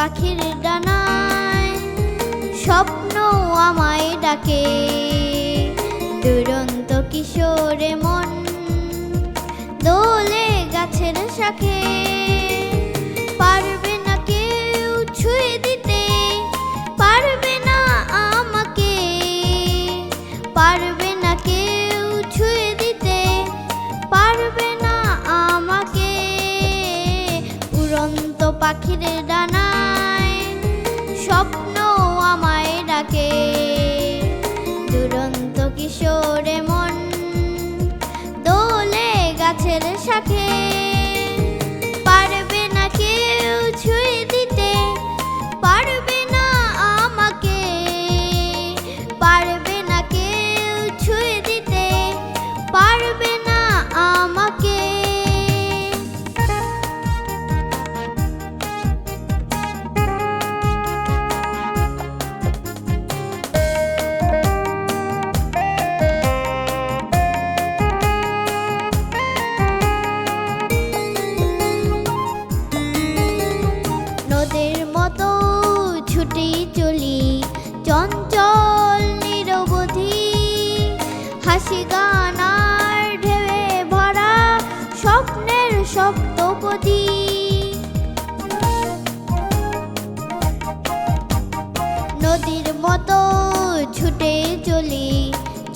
পাখির ডানায় স্বপ্ন আমায় ডাকে। দুরন্ত কিশোরে মন দোলে গাছের শাখে। পারবে না কেউ ছুঁয়ে দিতে, পারবে না আমাকে। পারবে না কেউ ছুঁয়ে দিতে, পারবে না আমাকে। উড়ন্ত পাখির ডানায় স্বপ্ন আমায় ডাকে।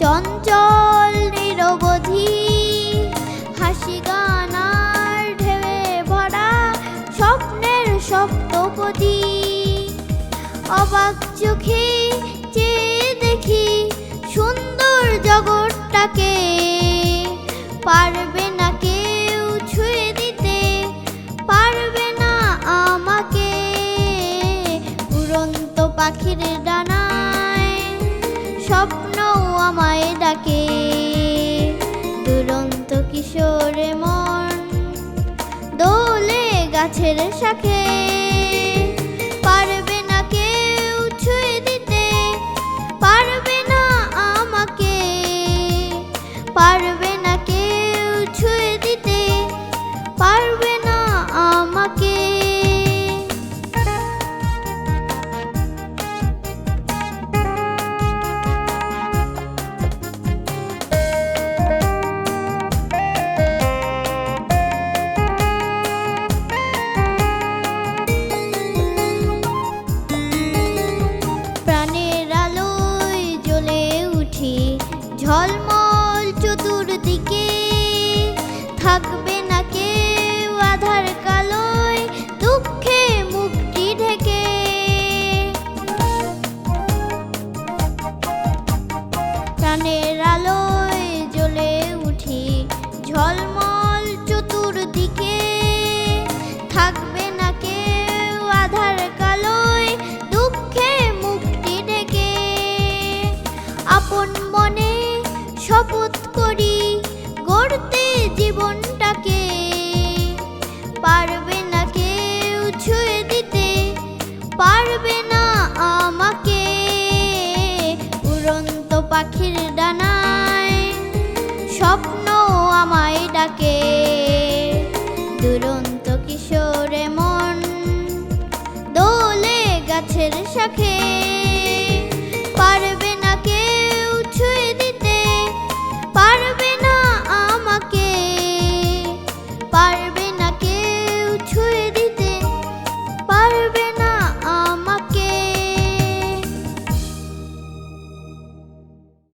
চঞ্চল নিরবধি, হাসি গান আর ঢেউয়ে ভরা স্বপ্নের সপ্তপদী। অবাক চোখে চেয়ে দেখি সুন্দর জগৎটাকে, পারবে না কেউ ছুঁয়ে দিতে, পারবে না আমাকে। উড়ন্ত পাখির ডানায় স্বপ্ন আমায় ডাকে। দুরন্ত কিশোরে মন দোলে গাছের শাখে। ঝলমল জীবনটাকে পারবে না কেউ ছুঁয়ে দিতে, পারবে না আমাকে। উড়ন্ত পাখির ডানায় স্বপ্ন আমায় ডাকে, দুরন্ত কিশোরে মন দোলে গাছের শাখে।